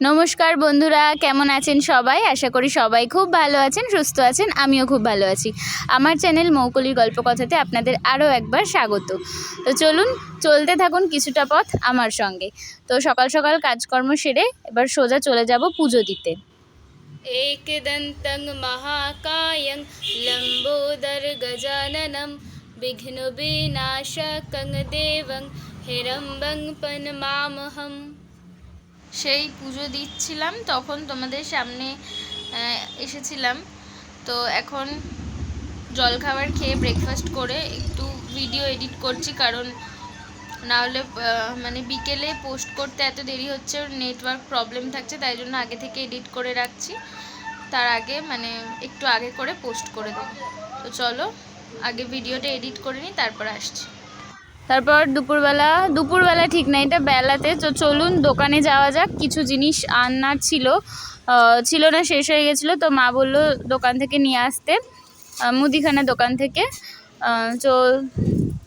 নমস্কার বন্ধুরা কেমন আছেন সবাই আশা করি সবাই খুব ভালো আছেন সুস্থ আছেন আমিও খুব ভালো আছি আমার চ্যানেল মৌকলির গল্প কথাতে আপনাদের আরও একবার স্বাগত তো চলুন চলতে থাকুন কিছুটা পথ আমার সঙ্গে তো সকাল সকাল কাজকর্ম সেরে এবার সোজা চলে যাব পুজো দিতে एकदन्तं महाकायं लम्बोदर गजाननं विघ्नविनाशकं देवं হিরম্বং পনমামহম সেই পুজো দিচ্ছিলাম, তখন তোমাদের সামনে এসেছিলাম। তো এখন জলখাবার খেয়ে ব্রেকফাস্ট করে একটু ভিডিও এডিট করছি, কারণ না হলে মানে বিকেলে পোস্ট করতে এত দেরি হচ্ছে নেটওয়ার্ক প্রবলেম থাকছে, তাই জন্য আগে থেকে এডিট করে রাখছি। তার আগে মানে একটু আগে করে পোস্ট করে দেবো। তো চলো, আগে ভিডিওটা এডিট করে নিই, তারপর আসছি। তারপর দুপুরবেলা দুপুরবেলা ঠিক না, এটা বেলাতে। তো চলুন দোকানে যাওয়া যাক, কিছু জিনিস আনার ছিল। ছিল না, শেষ হয়ে গেছিল, তো মা বলল দোকান থেকে নিয়ে আসতে মুদিখানা দোকান থেকে।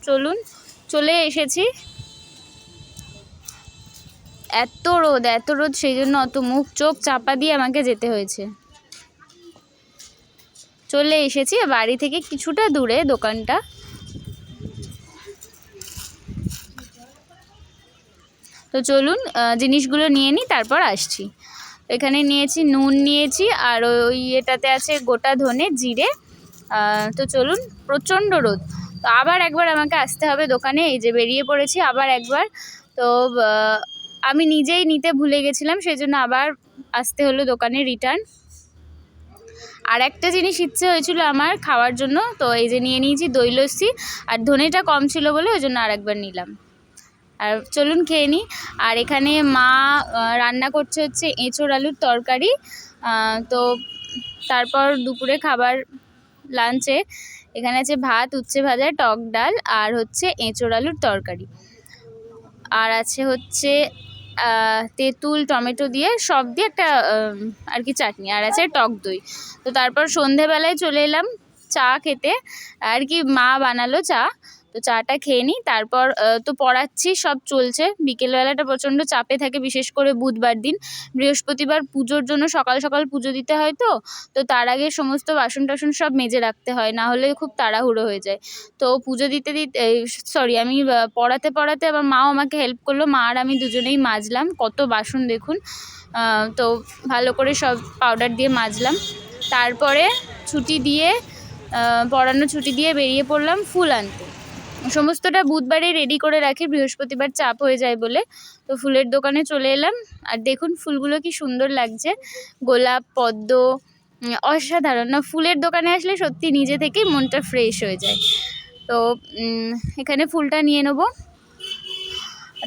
চলুন, চলে এসেছি। এত রোদ এত রোদ, সেই জন্য অত মুখ, চোখ চাপা দিয়ে আমাকে যেতে হয়েছে। চলে এসেছি, বাড়ি থেকে কিছুটা দূরে দোকানটা। তো চলুন জিনিসগুলো নিয়ে নিই, তারপর আসছি। এখানে নিয়েছি নুন নিয়েছি, আর ওই এটাতে আছে গোটা ধনে জিরে। তো চলুন, প্রচণ্ড রোদ। তো আবার একবার আমাকে আসতে হবে দোকানে, এই যে বেরিয়ে পড়েছি আবার একবার। তো আমি নিজেই নিতে ভুলে গেছিলাম সেই জন্য আবার আসতে হলো দোকানে রিটার্ন। আর একটা জিনিস ইচ্ছে হয়েছিল আমার খাওয়ার জন্য, তো এই যে নিয়ে নিয়েছি দই লস্যি, আর ধনেটা কম ছিল বলে ওই জন্য আরেকবার নিলাম। আর চলুন খেয়ে নিই আর এখানে মা রান্না করছে হচ্ছে এঁচোড় আলুর তরকারি। তো তারপর দুপুরে খাবার লাঞ্চে এখানে আছে ভাত, উচ্ছে ভাজা, টক ডাল আর হচ্ছে এঁচোড় আলুর তরকারি। আর আছে হচ্ছে তেঁতুল, টমেটো দিয়ে সব দিয়ে একটা আর কি চাটনি। আর আছে টক দই। তো তারপর সন্ধেবেলায় চলে এলাম চা খেতে। আর কি মা বানালো চা। তো চাটা খেয়ে নিই, তারপর তো পড়াচ্ছি, সব চলছে। বিকেলবেলাটা প্রচণ্ড চাপে থাকে, বিশেষ করে বুধবার দিন। বৃহস্পতিবার পুজোর জন্য সকাল সকাল পুজো দিতে হয় তো তো তার আগে সমস্ত বাসন টাসন সব মেজে রাখতে হয় না হলে খুব তাড়াহুড়ো হয়ে যায়। তো পুজো দিতে দিতে সরি আমি পড়াতে পড়াতে আবার মাও আমাকে হেল্প করল, মা আর আমি দুজনেই মাজলাম, কত বাসন দেখুন। তো ভালো করে সব পাউডার দিয়ে মাজলাম। তারপরে ছুটি দিয়ে পড়ানো ছুটি দিয়ে বেরিয়ে পড়লাম ফুল আনতে। সমস্তটা বুধবারে রেডি করে রাখি বৃহস্পতিবার চাপ হয়ে যায় বলে। তো ফুলের দোকানে চলে এলাম। আর দেখুন ফুলগুলো কি সুন্দর লাগছে। গোলাপ পদ্ম অসাধারণ। না ফুলের দোকানে আসলে সত্যি নিজে থেকেই মনটা ফ্রেশ হয়ে যায়। তো এখানে ফুলটা নিয়ে নেব।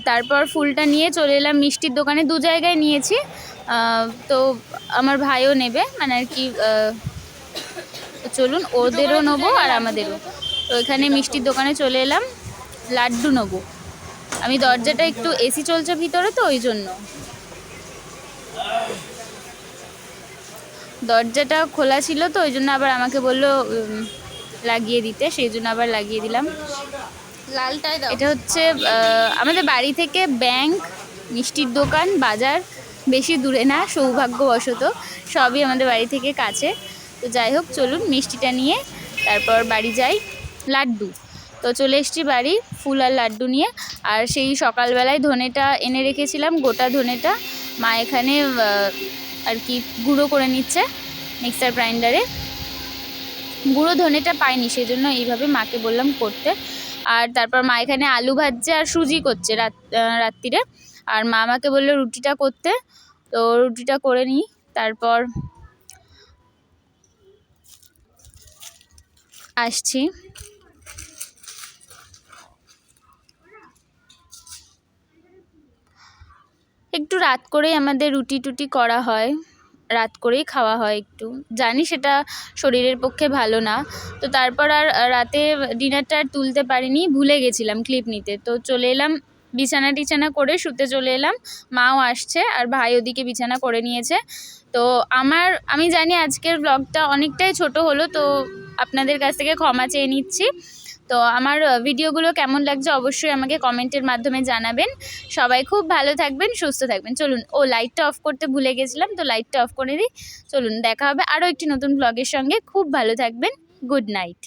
তারপর ফুলটা নিয়ে চলে এলাম মিষ্টির দোকানে। দু জায়গায় নিয়েছি। তো আমার ভাইও নেবে। মানে আর কি চলুন ওদেরও নেব আর আমাদেরও। তো এখানে মিষ্টির দোকানে চলে এলাম লাড্ডু নেব। আমি দরজাটা একটু এসি চলছে ভিতরে তো ওই জন্য। দরজাটা খোলা ছিল তো ওই জন্য আবার আমাকে বলল লাগিয়ে দিতে সেই জন্য আবার লাগিয়ে দিলাম। লালটাই দাও। এটা হচ্ছে আমাদের বাড়ি থেকে ব্যাংক মিষ্টির দোকান বাজার বেশি দূরে না সৌভাগ্যবশত সবই আমাদের বাড়ি থেকে কাছে। তো যাই হোক চলুন মিষ্টিটা নিয়ে তারপর বাড়ি যাই। লাড্ডু। তো চলে এসেছি বাড়ি ফুল আর লাড্ডু নিয়ে। আর সেই সকালবেলায় ধনেটা এনে রেখেছিলাম, গোটা ধনেটা। মা এখানে আর কি গুঁড়ো করে নিচ্ছে মিক্সার গ্রাইন্ডারে। গুঁড়ো ধনেটা পাইনি সেই জন্য এইভাবে মাকে বললাম করতে। আর তারপর মা এখানে আলু ভাজছে আর সুজি করছে রাত রাত্রিরে। আর মা আমাকে বলল রুটিটা করতে। তো রুটিটা করে নিই, তারপর আসছি। একটু রাত করেই আমাদের রুটি টুটি করা হয়। রাত করেই খাওয়া হয় একটু। জানি সেটা শরীরের পক্ষে ভালো না। তো তারপর আর রাতে ডিনারটা আর তুলতে পারিনি, ভুলে গেছিলাম ক্লিপ নিতে। তো চলে এলাম, বিছানা টিছানা করে শুতে চলে এলাম। মাও আসছে আর ভাই ওদিকে বিছানা করে নিয়েছে। তো আমার, আমি জানি আজকের ব্লগটা অনেকটাই ছোট হলো, তো আপনাদের কাছ থেকে ক্ষমা চেয়ে নিচ্ছি। তো আমার ভিডিওগুলো কেমন লাগছে অবশ্যই আমাকে কমেন্টের মাধ্যমে জানাবেন। সবাই খুব ভালো থাকবেন, সুস্থ থাকবেন। চলুন, ও লাইটটা অফ করতে ভুলে গেছিলাম, তো লাইটটা অফ করে দিই। চলুন, দেখা হবে আরও একটি নতুন ব্লগের সঙ্গে। খুব ভালো থাকবেন গুড নাইট